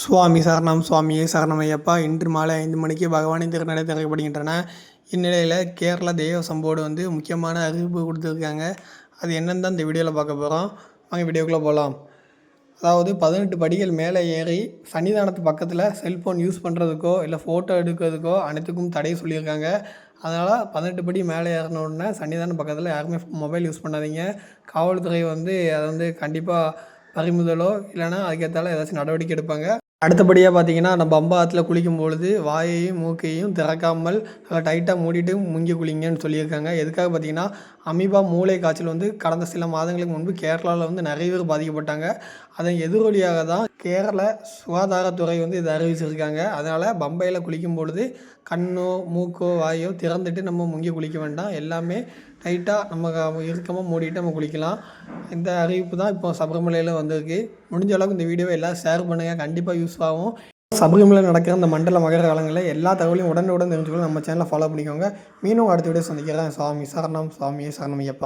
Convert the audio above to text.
சுவாமி சரணம் சுவாமியே சரணமையப்பா. இன்று மாலை ஐந்து மணிக்கு பகவானின் திருநடை திறக்கப்படுகின்றன. இந்நிலையில் கேரள தேவசம் போர்டு வந்து முக்கியமான அறிவிப்பு கொடுத்துருக்காங்க. அது என்னென்னு தான் இந்த வீடியோவில் பார்க்க போகிறோம் வாங்க வீடியோக்குள்ளே போகலாம் அதாவது பதினெட்டு படிகள் மேலே ஏறி சன்னிதானத்து பக்கத்தில் செல்ஃபோன் யூஸ் பண்ணுறதுக்கோ இல்லை ஃபோட்டோ எடுக்கிறதுக்கோ அனைத்துக்கும் தடை சொல்லியிருக்காங்க. அதனால் பதினெட்டு படி மேலே ஏறின உடனே சன்னிதானம் பக்கத்தில் யாருமே மொபைல் யூஸ் பண்ணாதீங்க. காவல்துறை வந்து அதை வந்து கண்டிப்பாக பறிமுதலோ இல்லைனா அதுக்கேற்றால ஏதாச்சும் நடவடிக்கை எடுப்பாங்க. அடுத்தபடியாக பார்த்தீங்கன்னா நம்ம பம்பா ஆற்றுல குளிக்கும் பொழுது வாயையும் மூக்கையும் திறக்காமல் டைட்டாக மூடிட்டு முங்கி குளிங்கன்னு சொல்லியிருக்காங்க. எதுக்காக பார்த்தீங்கன்னா அமீபா மூளை காய்ச்சல் வந்து கடந்த சில மாதங்களுக்கு முன்பு கேரளாவில் வந்து நிறைய பேர் பாதிக்கப்பட்டாங்க. அதன் எதிரொலியாக தான் கேரள சுகாதாரத்துறை வந்து இதை அறிவிச்சிருக்காங்க. அதனால் பம்பையில் குளிக்கும் பொழுது கண்ணோ மூக்கோ வாயோ திறந்துட்டு நம்ம முங்கி குளிக்க வேண்டாம். எல்லாமே லைட்டாக நம்ம இறுக்கமாக மூடிட்டு நம்ம குளிக்கலாம். இந்த அறிவிப்பு தான் இப்போ சபரிமலையில் வந்திருக்கு. முடிஞ்ச அளவுக்கு இந்த வீடியோவை எல்லாம் ஷேர் பண்ணுங்கள் கண்டிப்பாக யூஸ் ஆகும் சபரிமலை நடக்கிற இந்த மண்டல மகர காலங்களில் எல்லா தகவலையும் உடனுடன் தெரிஞ்சுக்கணும் நம்ம சேனலை ஃபாலோ பண்ணிக்கோங்க. மீண்டும் அடுத்த வீடியோ சந்திக்கிறேன். சுவாமி சரணம். சுவாமியே சரணம் ஐயப்பா.